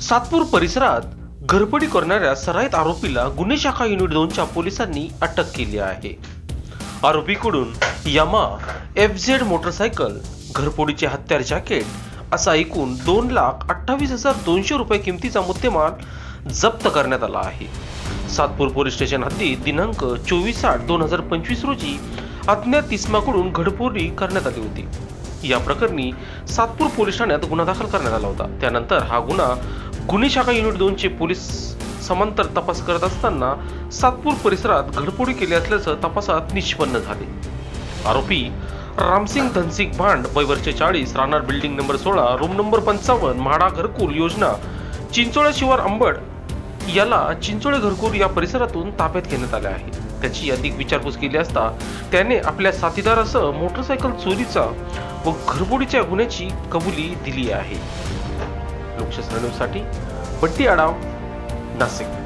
सातपूर परिसरात घरपडी करणाऱ्या सराईत आरोपीला गुन्हे शाखा युनिट दोनच्या पोलिसांनी अटक केली आहे. आरोपीकडून यामा एफ झेड मोटरसायकल घरपोडीचे हत्यार जॅकेट असा एकूण दोन लाख अठ्ठावीस हजार दोनशे रुपये किमतीचा मुद्देमाल जप्त करण्यात आला आहे. सातपूर पोलीस स्टेशन हद्दीत दिनांक चोवीस आठ दोन हजार पंचवीस रोजी अज्ञात तिस्माकडून घडपोडी करण्यात आली होती. या प्रकरणी सातपूर पोलीस ठाण्यात गुन्हा दाखल करण्यात आला होता. त्यानंतर हा गुन्हा गुन्हे शाखा युनिट दोनचे पोलीस समांतर तपास करत असताना सातपूर परिसरात घडपोडी केली असल्याचं तपासात निष्पन्न झाले. आरोपी रामसिंग धनसिंग भांड वय चाळीस राहणार बिल्डिंग नंबर सोळा रूम नंबर पंचावन्न म्हाडा घरकुल योजना चिंचोळ्या शिवार अंबड याला चिंचोळे घरकुल या परिसरातून ताब्यात घेण्यात आले आहे. त्याची अधिक विचारपूस केली असता त्याने आपल्या साथीदारासह मोटरसायकल चोरीचा व घरबोडीच्या गुन्ह्याची कबुली दिली आहे. लोकशास्त्र न्यूजसाठी आढाव आडाव नाशिक.